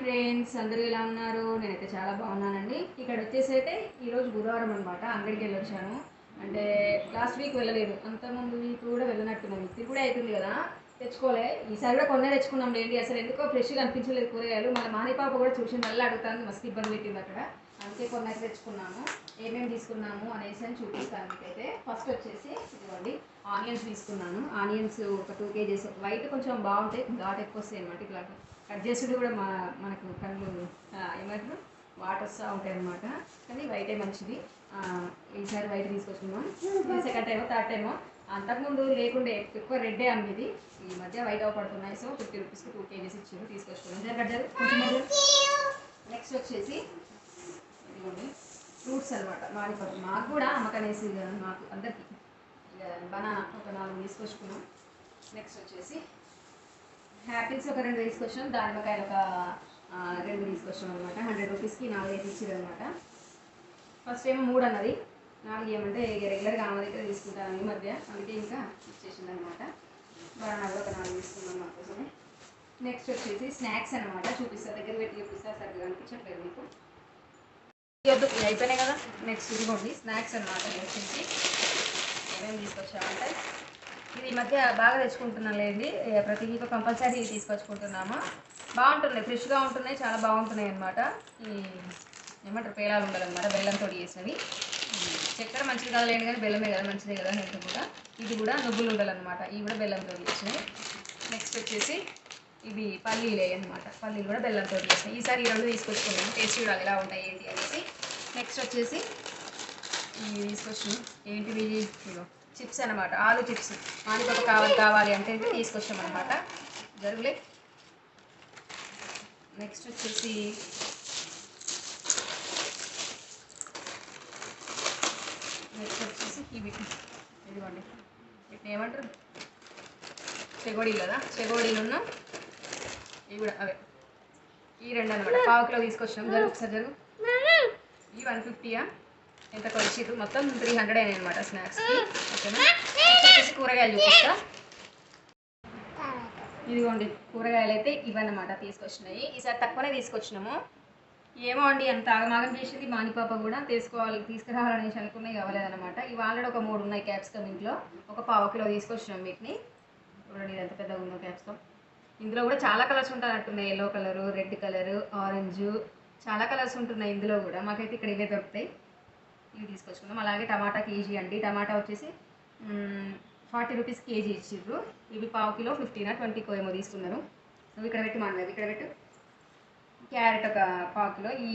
Friends అందరూ ఎలా ఉన్నారు? నేనైతే చాలా బాగున్నానండి. ఇక్కడ వచ్చేసి అయితే ఈరోజు బుధవారం అనమాట అంగడికి వెళ్ళి వచ్చాను అంటే లాస్ట్ వీక్ వెళ్ళలేదు. అంతకుముందు వీక్ కూడా వెళ్ళనట్టున్నాను ఇది కూడా అవుతుంది కదా. తెచ్చుకోలే. ఈసారి కూడా కొన్నే తెచ్చుకున్నాం లేండి. అసలు ఎందుకో ఫ్రెష్గా అనిపించలేదు కూరగాయలు. మన మాని పాప కూడా చూసి మళ్ళీ అడుగుతాను మస్తు ఇబ్బంది పెట్టింది అక్కడ. అందుకే కొన్నైతే తెచ్చుకున్నాము. ఏమేమి తీసుకున్నాము అనేసి అని చూపిస్తాను మీకైతే. ఫస్ట్ వచ్చేసి ఇదిగోండి. ఆనియన్స్ తీసుకున్నాను. ఆనియన్స్ ఒక టూ కేజీస్. వైట్ కొంచెం బాగుంటాయి. ఘాట్ ఎక్కువ వస్తాయి అనమాట ఇట్లా కట్ చేస్తుంటే కూడా మా మనకు కళ్ళు ఏమంటారు వాటర్ వస్తూ ఉంటాయి అనమాట కానీ వైటే మంచిది. ఈసారి వైట్ తీసుకొచ్చుకున్నాం సెకండ్ టైమో థర్డ్ టైమో? అంతకుముందు లేకుండే ఎక్కువ రెడ్డే అమ్మేది. ఈ మధ్య వైట్ పడుతున్నాయి. సో ఫిఫ్టీ రూపీస్కి టూ కేజీస్ ఇచ్చారు కొంచెం నెక్స్ట్ వచ్చేసి ఇదిగోండి ఫ్రూట్స్ అనమాట మాడిపోతుంది మాకు కూడా అమ్మకనేసి మాకు అందరికి. బనానా ఒక నాలుగు తీసుకొచ్చుకున్నాం. నెక్స్ట్ వచ్చేసి హ్యాపీస్ ఒక రెండు తీసుకొచ్చాం దానిమ్మకాయలు ఒక రెండు తీసుకొచ్చాం అనమాట హండ్రెడ్ రూపీస్కి నాలుగు వేసి ఇచ్చారు అనమాట ఫస్ట్ ఏమో మూడు అన్నది. నాలుగు ఏమంటే ఇక రెగ్యులర్గా ఆమె దగ్గర తీసుకుంటాను ఈ మధ్య. అందుకే ఇంకా ఇచ్చేసింది అనమాట బనానా కూడా ఒక నాలుగు తీసుకున్నాం మా కోసమే. నెక్స్ట్ వచ్చేసి స్నాక్స్ అనమాట చూపిస్తా. దగ్గర పెట్టి చూపిస్తా. సరిగ్గా అనిపించట్లేదు మీకు. ఇవద్దు ఇవి అయిపోయినాయి కదా. నెక్స్ట్ ఇదిగోండి స్నాక్స్ అనమాట వచ్చేసి ఏమేమి తీసుకొచ్చామంటే ఇది ఈ మధ్య బాగా తెచ్చుకుంటున్నాం లేండి ప్రతి వీక్ కంపల్సరీ తీసుకొచ్చుకుంటున్నాము. బాగుంటున్నాయి ఫ్రెష్గా ఉంటున్నాయి చాలా బాగుంటున్నాయి అనమాట ఈ ఏమంటారు పేలాలు ఉండాలన్నమాట బెల్లంతో చేసినవి. చక్కెర మంచిది కదా లేండి కానీ బెల్లమే కదా మంచిదే కదా హెల్త్ కూడా. ఇది కూడా నువ్వులు ఉండాలన్నమాట ఇవి కూడా బెల్లంతో చేసినవి. నెక్స్ట్ వచ్చేసి ఇవి పల్లీలే అనమాట పల్లీలు కూడా బెల్లంతో చేసినాయి ఈసారి ఈ రెండు తీసుకొచ్చుకున్నాం టేస్ట్ చూడాలి ఎలా ఉంటాయి ఏంటి అనేసి. నెక్స్ట్ వచ్చేసి ఇవి తీసుకొచ్చాం ఏంటివి ఇదిగో చిప్స్ అనమాట ఆలు చిప్స్. మానిపప్పు కావాలి కావాలి అంటే ఇది తీసుకొచ్చాం అనమాట జరుగులే. నెక్స్ట్ వచ్చేసి నెక్స్ట్ వచ్చేసి ఇవి. ఇదిగోండి. వీటిని ఏమంటారు? చెగోడీలు కదా? చెగోడీలు ఇవి కూడా అవే. ఈ రెండు అనమాట పావు కిలో తీసుకొచ్చినాం. జరుగు ఒకసారి జరుగు. ఈ వన్ ఫిఫ్టీయా? ఎంత కొలిచిర్రు మొత్తం త్రీ హండ్రెడ్ అయినాయి అనమాట స్నాక్స్కి ఓకేనా వచ్చేసి కూరగాయలు చూపిస్తా. ఇదిగోండి కూరగాయలు అయితే ఇవన్నమాట తీసుకొచ్చినాయి ఈసారి తక్కువనే తీసుకొచ్చినాము. ఏమో అండి అంత ఆగమాగం చేసింది మానిపాప కూడా తీసుకోవాలి తీసుకురావాలనేసి అనుకున్నాయి కావలేదన్నమాట ఇవి ఆల్రెడీ ఒక మూడు ఉన్నాయి క్యాప్సికమ్ ఇంట్లో. ఒక పావు కిలో తీసుకొచ్చినాం వీటిని. చూడండి ఇది ఎంత పెద్దగా ఉందో క్యాప్సికమ్ ఇందులో కూడా చాలా colours ఉంటున్నట్టున్నాయి yellow colour red colour orange చాలా కలర్స్ ఉంటున్నాయి ఇందులో కూడా. మాకైతే ఇక్కడ ఇవే దొరుకుతాయి. ఇవి తీసుకొచ్చుకున్నాం అలాగే టమాటా కేజీ అండి. టమాటా వచ్చేసి ఫార్టీ రూపీస్ కేజీ ఇచ్చిర్రు. ఇవి పావు కిలో ఫిఫ్టీనా ట్వంటీకో ఏమో తీసుకున్నారు. నువ్వు ఇక్కడ పెట్టి మానవి ఇక్కడ పెట్టు. క్యారెట్ ఒక పావు కిలో. ఈ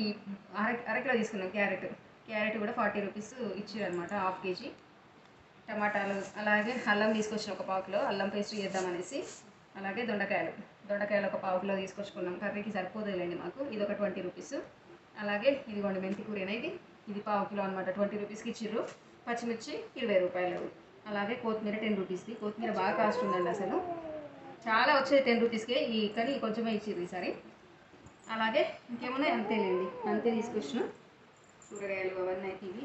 అర అరకిలో తీసుకున్నాం క్యారెట్. క్యారెట్ కూడా ఫార్టీ రూపీస్ ఇచ్చారు అనమాట హాఫ్ కేజీ. టమాటాలు అలాగే అల్లం తీసుకొచ్చిన ఒక పావు కిలో. అల్లం పేస్ట్ చేద్దామనేసి అలాగే దొండకాయలు. దొండకాయలు ఒక పావు కిలో తీసుకొచ్చుకున్నాం. కర్రీకి సరిపోదులేండి మాకు. ఇది ఒక ట్వంటీ రూపీస్. అలాగే ఇదిగోండి మెంతి కూరేనా ఇది? ఇది పావు కిలో అనమాట ట్వంటీ రూపీస్కి ఇచ్చిర్రు. పచ్చిమిర్చి ఇరవై రూపాయలు. అలాగే కొత్తిమీర టెన్ రూపీస్ది. కొత్తిమీర బాగా కాస్ట్ ఉందండి అసలు. చాలా వచ్చాయి టెన్ రూపీస్కే. ఈ కానీ కొంచెమే ఇచ్చిర్రు ఈసారి. అలాగే ఇంకేమున్నాయి అంతేలేండి. అంతే తీసుకొచ్చిన. కూరగాయలు అవన్నీ అయితే ఇవి.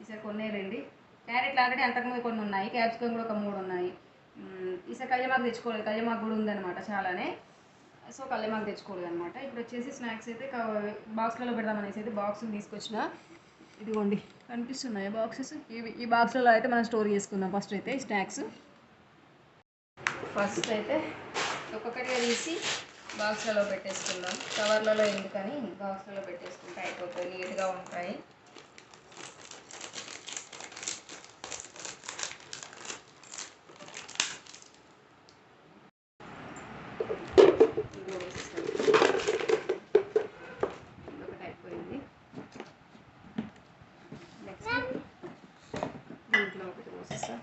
ఈసారి కొన్నే క్యారెట్లు ఆల్రెడీ అంతకుముందు కొన్ని ఉన్నాయి. క్యాప్సికమ్ కూడా ఒక మూడు ఉన్నాయి. ఈసారి కళ్యమాకు తెచ్చుకోలేదు కళ్యమాకు కూడా ఉందన్నమాట చాలానే. సో కళ్యమాకు తెచ్చుకోలేదు అనమాట ఇప్పుడు వచ్చేసి స్నాక్స్ అయితే బాక్స్లలో పెడదామనేసి అయితే బాక్సులు తీసుకొచ్చిన. ఇదిగోండి. కనిపిస్తున్నాయి బాక్సెస్ ఇవి ఈ బాక్స్లలో అయితే మనం స్టోర్ చేసుకుందాం ఫస్ట్ అయితే స్నాక్స్ ఫస్ట్ అయితే ఒక్కొక్కటిగా తీసి బాక్స్లలో పెట్టేసుకుందాం. కవర్లలో ఎందుకని? బాక్స్లలో పెట్టేసుకుంటే అయిపోతుంది నీట్గా ఉంటాయి ఇదిగో వేసేస్తాను. ఇదొకటి అయిపోయింది నెక్స్ట్ దీంట్లో ఒకటి పోసేస్తా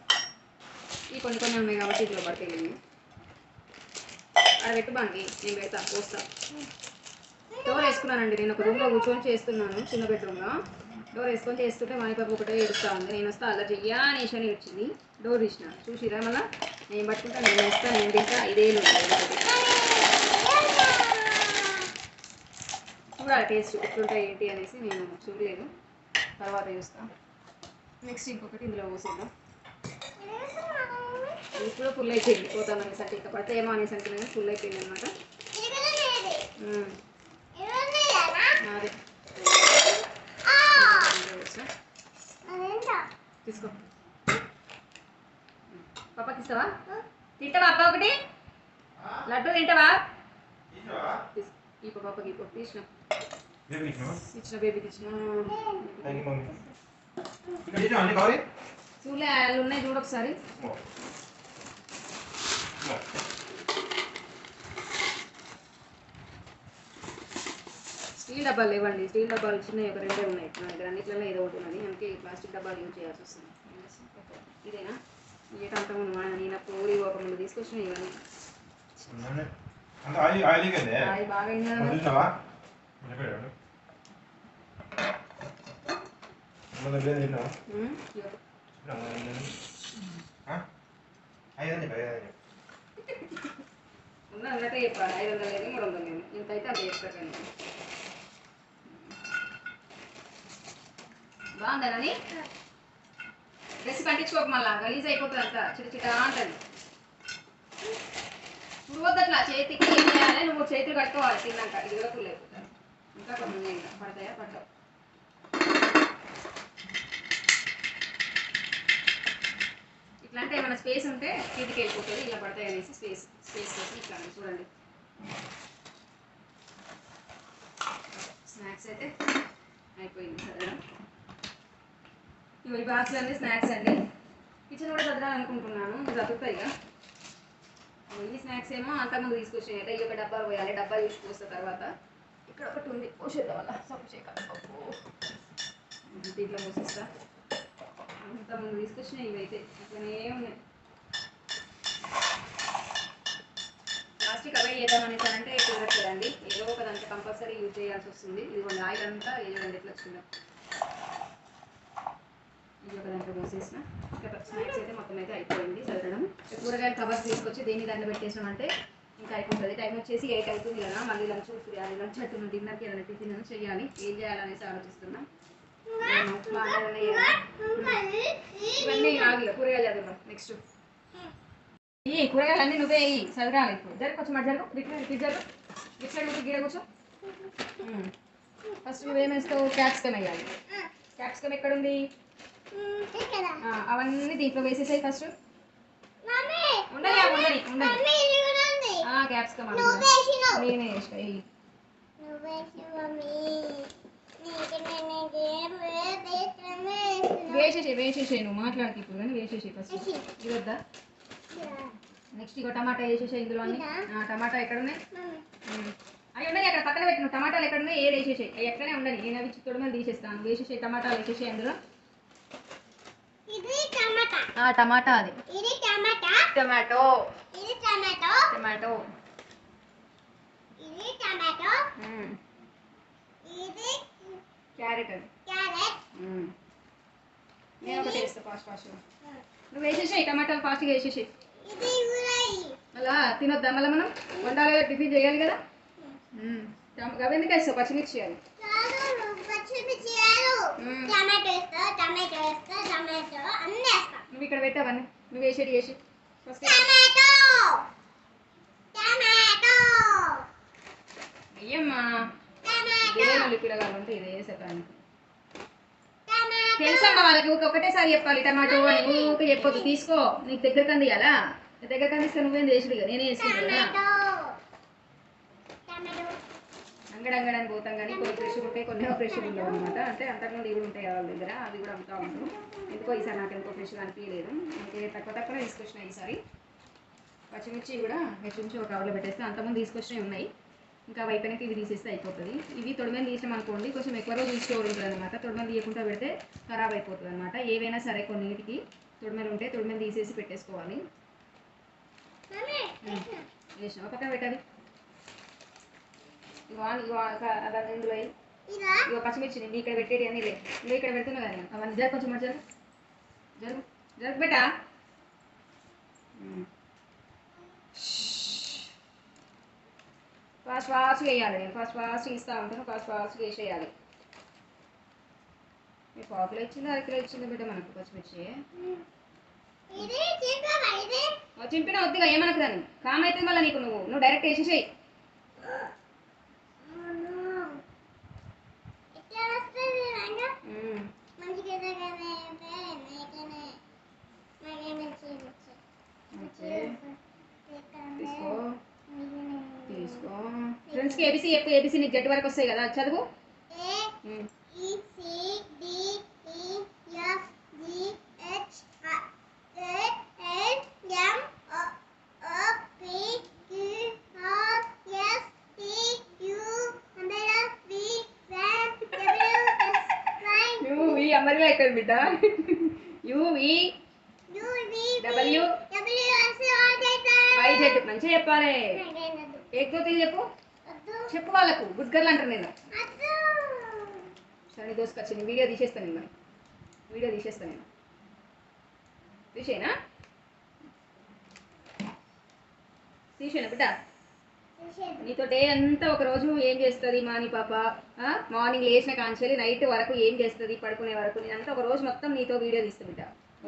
ఈ కొన్ని కొన్ని ఉన్నాయి కాబట్టి ఇందులో పడతాయి అది పెట్టు బాంకి నేను పెడతా పోస్తా. డోర్ వేసుకున్నానండి నేను ఒక రూమ్లో కూర్చొని చేస్తున్నాను చిన్న బెడ్రూమ్లో డోర్ వేసుకొని చేస్తుంటే మానిపాప ఒకటే ఏడుస్తా ఉంది. నేను వస్తా అలా చెయ్యా అనేసి అని వచ్చింది. డోర్ తీసిన. చూసిరా మళ్ళా? నేను పట్టుకుంటా నేను వేస్తాను నేను తింటా ఇదే చూడాలి టేస్ట్ ఎట్లుంటాయి ఏంటి అనేసి నేను చూడలేదు. తర్వాత చూస్తాను నెక్స్ట్ ఇంకొకటి ఇందులో పోసేద్దాం. ఇది కూడా ఫుల్ అయిపోయింది పోతాం అనేసి అంటే ఇంకా పడితే ఏమో అనేసి అనుకున్నాను ఫుల్ అయిపోయింది అనమాట తీసుకో. పాపకి ఇస్తావా? తింటావా అప్ప ఒకటి? లడ్డు తింటావా? తీసుకో. పాపకి ఈ పాప తీసిన. ఇచ్చిన బేబీకి ఇచ్చిన చూలే వాళ్ళు ఉన్నాయి చూడు ఒకసారి. స్టీల్ డబ్బాలు లేవండి. స్టీల్ డబ్బాలు చిన్నవి ఒక రెండే ఉన్నాయి. నా దగ్గర అన్నిట్లలో ఏదో ఒకటి ఉన్నది. అందుకే ప్లాస్టిక్ డబ్బాలు యూజ్ చేయాల్సి వస్తుంది. ఏం? ఇదేనా ఇదేట అంతకుముందు మా నేను పూరి ఒక ముందు తీసుకొచ్చిన ఇవన్నీ. బాగా అయింది ఉన్న అన్నట్టే చెప్పాలి? ఐదు వందలు లేదు మూడు వందలు లేదు ఇంత అయితే అంత చెప్తారు కానీ బాగుందా డ్రెస్ పట్టించుకోక మళ్ళా. గలీజ్ అయిపోతుంది అంతా చిట చిట అంటది. చూడవద్దు చేతికి ఏం చేయాలి? నువ్వు చేతులు కట్టుకోవాలి. తిన్నాక. ఇది కూడా ఫుల్ ఇంకా కొన్ని పడతాయా? పడతావు ఇట్లా అంటే ఏమైనా స్పేస్ ఉంటే చేతికి వెళ్ళిపోతుంది ఇలా పడతాయి అనేసి స్పేస్ స్పేస్ కోసం ఇట్లా. చూడండి. స్నాక్స్ అయితే అయిపోయింది చదవడం. ఇవి బాక్స్లు అన్నీ స్నాక్స్ అండి. కిచెన్ కూడా చదవాలనుకుంటున్నాను చదువుతాయి ఇక. ఈ స్నాక్స్ ఏమో అంతకుముందు తీసుకొచ్చాయి అంటే ఈ ఒక డబ్బాలు పోయాలి డబ్బా చూసి పోస్తే తర్వాత. ఇక్కడ ఒకటి ఉంది పోసేద్దాం వల్ల సప్పు చేయక. దీంట్లో పోసేస్తా ఇంతకుముందు తీసుకొచ్చినాయి ఇవైతే అట్లనే ఉన్నాయి. ప్లాస్టిక్ అవే చేద్దామనేసి అంటే కుదరట్లేదండి ఏదో ఒక దాంట్లో కంపల్సరీ యూజ్ చేయాల్సి వస్తుంది. ఇదిగోండి ఆయిల్ అంతా వేయండి ఎట్లా వచ్చిందో. ఇది ఒక దాంట్లో పోసేసిన. ఇంకా స్నాక్స్ అయితే మొత్తం అయితే అయిపోయింది. చదవడం కూరగాయల కూరగాయలు కవర్స్ తీసుకొచ్చి దేని దాంట్లో పెట్టేసామంటే ఇంకా అయిపోతుంది. టైం వచ్చేసి ఎయిట్ అవుతుంది కదా. మళ్ళీ లంచ్ చేయాలి లంచ్ అట్టు డిన్నర్కి ఏదైనా టిఫిన్ చేయాలి. ఏం చేయాలనేసి ఆలోచిస్తున్నాం. ఇవన్నీ ఆగి కూరగాయలు చదువు నెక్స్ట్ ఈ కూరగాయలు అన్నీ నువ్వే ఇయ్యి చదరాలి ఇప్పుడు. జరుగు కొంచెం మాట జరుగు ఇట్లా జరుగు. ఇట్లా కూర్చో. గిడ కూర్చో ఫస్ట్ నువ్వేమేస్తావు క్యాప్సికమ్ వేయాలి. క్యాప్సికమ్ ఎక్కడుంది? అవన్నీ దీంట్లో వేసేసాయి ఫస్ట్ ఉండని ఆ, ఉండని ఉండని క్యాప్సికమ్ నేనే వేసిన వేసేసి వేసేసి నువ్వు మాట్లాడకి ఇప్పుడు కానీ వేసేసి ఫస్ట్ ఇది వద్దా నెక్స్ట్ ఇగో టమాటా వేసేసి ఇందులో అన్ని. ఆ, టమాటా ఎక్కడ ఉన్నాయి. అవి ఉన్నాయి అక్కడ పక్కన పెట్టిన టమాటాలు ఎక్కడ ఉన్నాయి ఏది వేసేసాయి. అవి ఎక్కడనే ఉండని నేను అవి చిత్తోడు మీద తీసేస్తాను. వేసేసి టమాటాలు వేసేసి అందులో. టమాటా. ఆ, టమాటా అది. టమాటా. టమాటో. టమాటో. క్యారెట్. నేను ఒకటి వేస్తా ఫాస్ట్ ఫాస్ట్గా నువ్వు వేసేసాయి టమాటాలు ఫాస్ట్గా వేసేసాయి. అలా తినొద్దా మళ్ళీ మనం? వండాలి కదా టిఫిన్ చేయాలి కదా? అవి ఎందుకు వేస్తావు? పచ్చిమిర్చి వేస్తా నువ్వు ఇక్కడ పెట్టావన్నీ నువ్వు వేసేది వేసి ఫస్ట్ టమాటో. దేవుళ్ళు ఇది వేసేటానికి టమాటో తెలుసమ్మా వాళ్ళకి? ఒకటేసారి చెప్పాలి. టమాటో అని ఊరికే చెప్పొద్దు. తీసుకో. నీకు దగ్గర కందియాలా దగ్గర కందిస్తే నువ్వేం చేసిడు ఇక? నేనే వేసుకుంటా కదా? పోతాం కానీ కొన్ని ఫ్రెష్ ఉంటాయి కొన్ని ఫ్రెష్ ఉండవు అనమాట అంటే అంతకుముందు ఇవి ఉంటాయి వాళ్ళ దగ్గర అవి కూడా అమ్ముతా ఉంటారు ఎందుకో ఈసారి నాకు ఎందుకో ఫ్రెష్గా అనిపించలేదు అందుకే తక్కువ తక్కువ తీసుకొచ్చిన ఈసారి. పచ్చిమిర్చి కూడా పచ్చిమిర్చి ఒక కవర్లో పెట్టేస్తే అంతకుముందు తీసుకొచ్చినవి ఉన్నాయి. ఇంకా వైపునకి ఇవి తీసేస్తే అయిపోతుంది. ఇవి తొడిమని తీసినాం అనుకోండి కొంచెం ఎక్కువ రోజులు స్టోర్ ఉంటుంది అనమాట తొడిమని తీయకుండా పెడితే ఖరాబ్ అయిపోతుంది అనమాట ఏవైనా సరే కొన్నిటికి తొడిమలు ఉంటే తొడిమని తీసేసి పెట్టేసుకోవాలి. మమ్మీ వేసిన. పక్కన పెట్టాలి. ఇందులో పచ్చిమిర్చి నేను ఇక్కడ పెట్టేటి అన్నీ లే నువ్వు ఇక్కడ పెడుతున్నా కానీ అవన్నీ జరు కొంచెం మరి జరు జరు జరు బెటా? ఫస్ట్ ఫాస్ట్ వేయాలి నేను ఫస్ట్ ఫాస్ట్ ఇస్తూ ఉంటాను ఫస్ట్ ఫాస్ట్ వేసేయాలి మీ పావుకిలో ఇచ్చింది అరకిలో ఇచ్చింది బిడ్డ మనకు పచ్చిమిర్చి. చింపిన వద్దుగా ఏమనకు దాన్ని? కామ్ అయితే మళ్ళీ నీకు నువ్వు. నువ్వు డైరెక్ట్ వేసేసేయి తీసుకో. మంచిగా ఎదగనే మేకనే మగే మంచి ఓకే తీసుకో తీసుకో ఫ్రెండ్స్కి ఏబీసీ చెప్పు ఏబీసీ నీకు జట్టు వరకు వస్తాయి కదా. చదువు. ఏ. మ్మ్. E C D మంచిగా చెప్పాలి. ఏకతో చెప్పు. చెప్పు వాళ్ళకు. గుడ్ గర్ల్ అంటారు నేను సరే దోసుకొచ్చి వీడియో తీసేస్తాను నేను మరి. వీడియో తీసేస్తాను నేను. తీసేనా తీసేనా బిడ్డ? నీతో డే అంతా ఒక రోజు ఏం చేస్తుంది మా నీ పాప? మార్నింగ్ లేచిన కాంచెలి నైట్ వరకు ఏం చేస్తుంది? పడుకునే వరకు. నేనంతా ఒక రోజు మొత్తం నీతో వీడియో తీస్తూ బిడ్డ.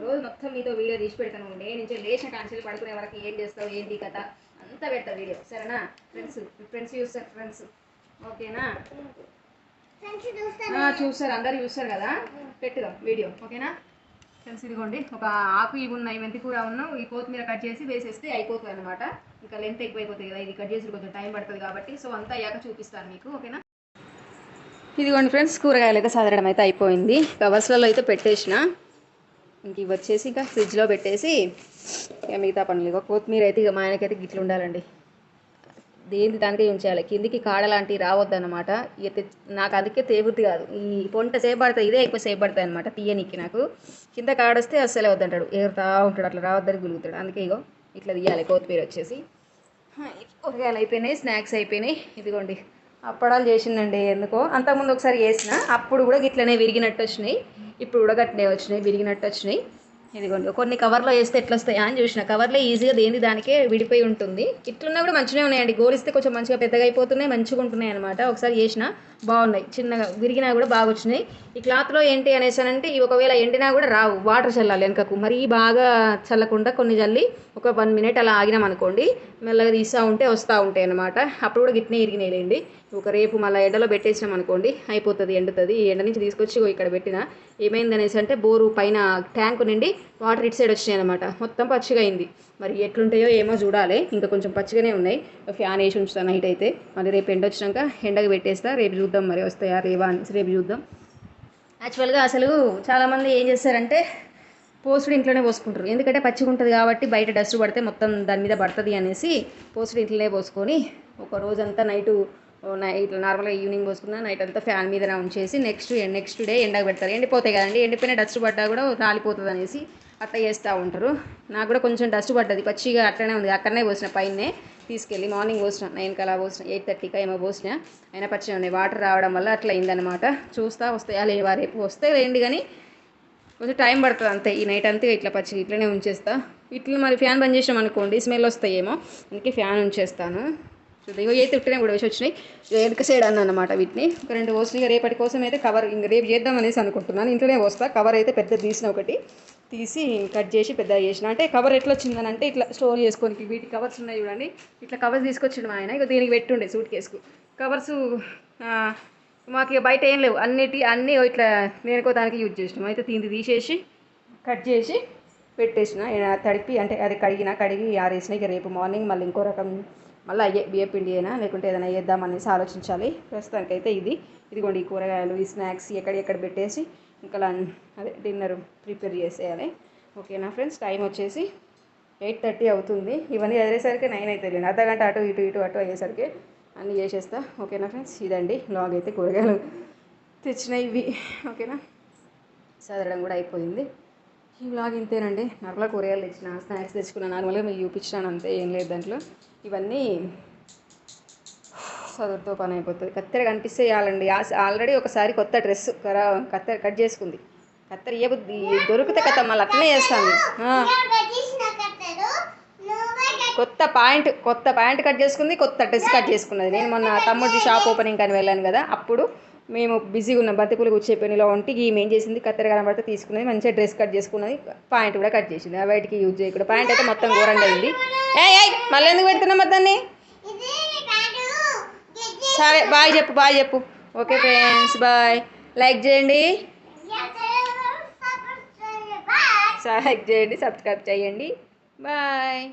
రోజు మొత్తం నీతో వీడియో తీసి పెడతాను డే నుంచి లేచిన కాంచెలి పడుకునే వరకు ఏం చేస్తావు ఏంటి కథ అంతా పెడతా వీడియో. సరేనా? ఫ్రెండ్స్ ఫ్రెండ్స్ చూస్తారు ఫ్రెండ్స్ ఓకేనా? చూస్తారు. అందరు చూస్తారు కదా? పెట్టుదాం వీడియో. ఓకేనా? ఫ్రెండ్స్ ఇదిగోండి. ఒక ఆకు ఇవి ఉన్నాయి మెంతి కూర ఉన్న. ఈ కొత్తిమీర కట్ చేసి వేసేస్తే అయిపోతుంది అనమాట ఇంకా లెంత్ ఎక్కువైపోతుంది కదా ఇది కట్ చేసి కొంచెం టైం పడుతుంది కాబట్టి. సో అంతా అయ్యాక చూపిస్తాను మీకు. ఓకేనా? ఇదిగోండి ఫ్రెండ్స్ కూరగాయలు అయితే సదరడం అయితే అయిపోయింది. కవర్స్లలో అయితే పెట్టేసిన. ఇంక ఇవి వచ్చేసి ఇంకా ఫ్రిడ్జ్లో పెట్టేసి ఇక మిగతా పనులు. ఇక కొత్తిమీర అయితే ఇక మా ఆయనకైతే గిట్లు ఉండాలండి. దేని దానికే ఉంచాలి కిందికి కాడ లాంటివి రావద్దన్నమాట. ఇక నాకు అందుకే తేబుద్ది కాదు. ఈ పొంట సేపు ఇదే ఎక్కువ సేపు పడుతుంది అనమాట తీయనికి నాకు. కింద కాడొస్తే అస్సలే వద్దంటాడు. ఎగురుతా ఉంటాడు అట్లా రావద్దని గులుగుతాడు. అందుకే ఇగో ఇట్లా తీయాలి కొత్తిమీర వచ్చేసి. హా, కూరగాయలు అయిపోయినాయి స్నాక్స్ అయిపోయినాయి. ఇదిగోండి. అప్పడాలు చేసిందండి ఎందుకో. అంతకుముందు ఒకసారి చేసిన అప్పుడు కూడా గిట్లనే విరిగినట్టు వచ్చినాయి. ఇప్పుడు కూడా గట్టినే వచ్చినాయి విరిగినట్టు వచ్చినాయి. ఇదిగోండి కొన్ని కవర్లో వేస్తే ఎట్లా వస్తాయా అని చూసిన. కవర్లో ఈజీగా దేని దానికే విడిపోయి ఉంటుంది. ఇట్లున్నా కూడా మంచిగా ఉన్నాయండి. గోలిస్తే కొంచెం మంచిగా పెద్దగా అయిపోతున్నాయి మంచిగా ఉంటున్నాయి అనమాట ఒకసారి చేసిన బాగున్నాయి. చిన్నగా విరిగినా కూడా బాగా వచ్చినాయి. ఈ క్లాత్లో ఏంటి అనేసానంటే ఇవి ఒకవేళ ఎండినా కూడా రావు. వాటర్ చల్లాలి వెనకకు. మరీ బాగా చల్లకుండా కొన్ని చల్లి ఒక వన్ మినిట్ అలా ఆగినాం అనుకోండి మెల్లగా తీస్తూ ఉంటే వస్తూ ఉంటాయి అనమాట అప్పుడు కూడా గిట్నే ఇరిగినాయిలేండి ఒక రేపు మళ్ళీ ఎండలో పెట్టేసినాం అనుకోండి అయిపోతుంది ఎండుతుంది. ఈ ఎండ నుంచి తీసుకొచ్చి ఇక్కడ పెట్టిన. ఏమైంది అనేసి అంటే బోరు పైన ట్యాంక్ నుండి వాటర్ ఇటు సైడ్ వచ్చినాయి అనమాట మొత్తం పచ్చిగా అయింది. మరి ఎట్లుంటాయో ఏమో చూడాలి. ఇంకా కొంచెం పచ్చిగానే ఉన్నాయి. ఫ్యాన్ వేసి ఉంచుతాను నైట్ అయితే. మళ్ళీ రేపు ఎండ వచ్చినాక ఎండకు పెట్టేస్తా. రేపు చూద్దాం మరి వస్తాయా రేవా అనేసి రేపు చూద్దాం. యాక్చువల్గా అసలు చాలామంది ఏం చేస్తారంటే పోస్టుడు ఇంట్లోనే పోసుకుంటారు. ఎందుకంటే పచ్చిగా ఉంటుంది కాబట్టి బయట డస్ట్ పడితే మొత్తం దాని మీద పడుతుంది అనేసి పోస్టుడు ఇంట్లోనే పోసుకొని ఒక రోజంతా నైటు నైట్ నార్మల్గా ఈవినింగ్ పోసుకున్న నైట్ అంతా ఫ్యాన్ మీద ఉంచేసి నెక్స్ట్ నెక్స్ట్ డే ఎండకు పెడతారు. ఎండిపోతాయి కదండి ఎండిపోయిన డస్ట్ పడ్డా కూడా రాలిపోతుంది అనేసి అట్లా చేస్తూ ఉంటారు. నాకు కూడా కొంచెం డస్ట్ పడ్డది పచ్చిగా అట్లనే ఉంది. అక్కడనే పోసిన పైనే తీసుకెళ్ళి మార్నింగ్ పోసిన నైన్కి అలా పోసిన ఎయిట్ థర్టీకి ఏమో పోసిన. అయినా పచ్చిగా ఉన్నాయి. వాటర్ రావడం వల్ల అట్లా అయిందనమాట చూస్తా వస్తాయా లేవా? రేపు వస్తే రండి కానీ కొంచెం టైం పడుతుంది అంతే. ఈ నైట్ అంతే ఇట్లా పచ్చి ఇట్లనే ఉంచేస్తా. ఇట్లా మరి ఫ్యాన్ బంద్ చేసినాం అనుకోండి స్మెల్ వస్తాయేమో. అందుకే ఫ్యాన్ ఉంచేస్తాను. చూద్దాం ఇగో అయితే ఉట్టినా కూడా వేసి వచ్చినాయి. ఇగో వెనక సైడ్ అన్న అనమాట వీటిని. ఒక రెండు పోసినాయి ఇక రేపటి కోసం అయితే కవర్ ఇంక రేపు చేద్దాం అనేసి అనుకుంటున్నాను. ఇంట్లోనే పోస్తా. కవర్ అయితే పెద్ద తీసిన ఒకటి. తీసి కట్ చేసి పెద్ద చేసిన. అంటే కవర్ ఎట్లా వచ్చిందని అంటే ఇట్లా స్టోర్ చేసుకోనికి వీటి కవర్స్ ఉన్నాయి చూడండి. ఇట్లా కవర్స్ తీసుకొచ్చిండు మా ఆయన. ఇక దీనికి పెట్టుండే సూట్ కేసుకు కవర్స్ మాకు ఇక బయట ఏం లేవు. అన్నిటి అన్నీ ఇట్లా నేనుకో దానికి యూజ్ చేసినాం. అయితే దీన్ని తీసేసి కట్ చేసి పెట్టేసిన. తడిపి అంటే అది కడిగిన కడిగి ఆరేసిన ఇక రేపు మార్నింగ్ మళ్ళీ ఇంకో రకం మళ్ళీ అయ్యే బియ్య పిండి అయినా లేకుంటే ఏదైనా వేద్దామనేసి ఆలోచించాలి. ప్రస్తుతానికైతే ఇది. ఇదిగోండి ఈ కూరగాయలు ఈ స్నాక్స్ ఎక్కడెక్కడ పెట్టేసి ఇంకా లం అదే డిన్నర్ ప్రిపేర్ చేసేయాలి. ఓకేనా ఫ్రెండ్స్? టైం వచ్చేసి ఎయిట్ థర్టీ అవుతుంది. ఇవన్నీ ఎదిరేసరికి నైన్ అవుతుంది అర్ధ గంట అటు ఇటు ఇటు అటు అయ్యేసరికి అన్నీ చేసేస్తా. ఓకేనా ఫ్రెండ్స్? ఇదండి. లాగ్ అయితే కూరగాయలు తెచ్చినాయి ఇవి ఓకేనా? చదవడం కూడా అయిపోయింది. ఈ వ్లాగ్ ఇంతేనండి. నార్మల్గా కూరగాయలు తెచ్చిన స్నాక్స్ తెచ్చుకున్నా నార్మల్గా మీకు చూపించాను అంతే ఏం లేదు దాంట్లో. ఇవన్నీ చదువుతో పని అయిపోతుంది. కత్తెర కనిపిస్తే ఇవ్వాలండి ఆల్రెడీ ఒకసారి కొత్త డ్రెస్ కరా కత్తెర కట్ చేసుకుంది. కత్తెర ఏ బుద్ధి? దొరికితే కథ మళ్ళీ అట్లనే చేస్తాను కొత్త పాయింట్ కొత్త పాయింట్ కట్ చేసుకుంది కొత్త డ్రెస్ కట్ చేసుకున్నది. నేను మొన్న తమ్ముడి షాప్ ఓపెనింగ్ అని వెళ్ళాను కదా అప్పుడు మేము బిజీగా ఉన్న. బంతిపూలు కూర్చే పనిలో ఉంటే ఈమె ఏం చేసింది? కత్తెర కనబడితే తీసుకున్నది మంచిగా డ్రెస్ కట్ చేసుకున్నది. పాయింట్ కూడా కట్ చేసింది. ఆ బయటికి యూజ్ చేయకుండా. పాయింట్ అయితే మొత్తం ఘోరంగా అయింది ఏ మళ్ళీ ఎందుకు పెడుతున్నాం మొత్తాన్ని దాన్ని? సరే బాయ్ చెప్పు బాయ్ చెప్పు. Okay friends bye. లైక్ చేయండి లైక్ చేయండి. సబ్స్క్రైబ్ చేయండి. బాయ్.